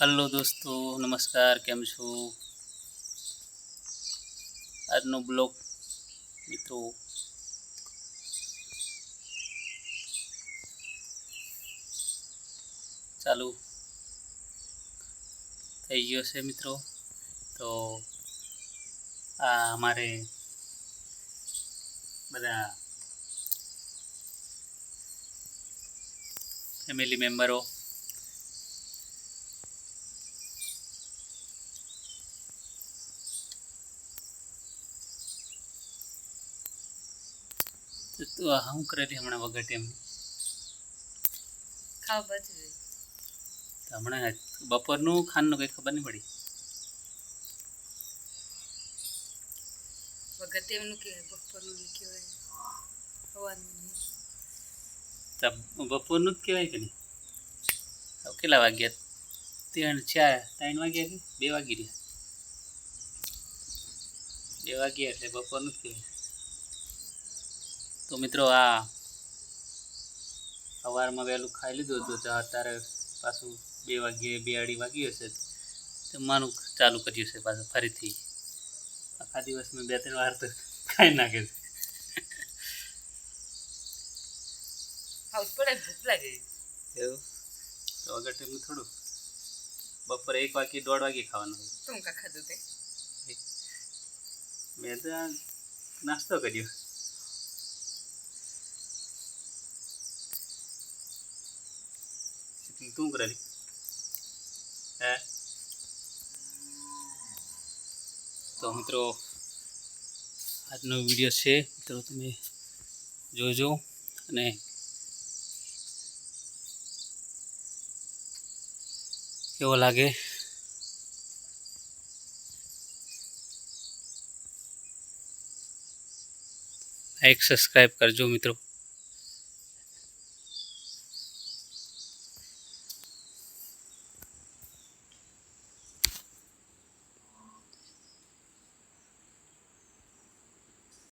Hello દોસ્તો, નમસ્કાર, કેમ છો? આજનો બ્લોગ, મિત્રો, ચાલુ થઈ ગયો છે, મિત્રો. તો આ અમારે બધા ફેમિલી મેમ્બરો. તો તું આ શું કરેલી હમણાં વગર એમ? ખાવ બચવે હમણાં બપોરનું ખાનનું કંઈ ખબર નહીં પડી? વગર તેમનું કે બપોરનું કહેવાય હવાનું નહીં. બપોરનું જ કહેવાય કે નહીં? હવે કેટલા વાગ્યા? ત્રણ, ચાર, ત્રણ વાગ્યા કે? બે વાગી રહ્યા. બે વાગ્યા એટલે બપોરનું જ કહેવાય. તો મિત્રો આ સવારમાં વહેલું ખાઈ લીધું હતું તો અત્યારે પાછું બે વાગ્યે બે અઢી વાગી હશે. જમવાનું ચાલુ કર્યું છે પાછું ફરીથી. આખા દિવસમાં બે, ત્રણ વાર તો ખાઈ નાખે છે. ખાવું જ પડે ને, ભૂખ લાગે એવું તો વગર ટાઈમનું થોડું બપોરે એક વાગે દોઢ વાગે ખાવાનું હોય તું કા ખાધું તે મેં તો આ નાસ્તો કર્યો શીતલ, તું કરેલી હે તો મિત્રો આજનો વીડિયો છે મિત્રો તમે જોજો અને કેવો લાગે લાઈક સબસ્ક્રાઈબ કરજો મિત્રો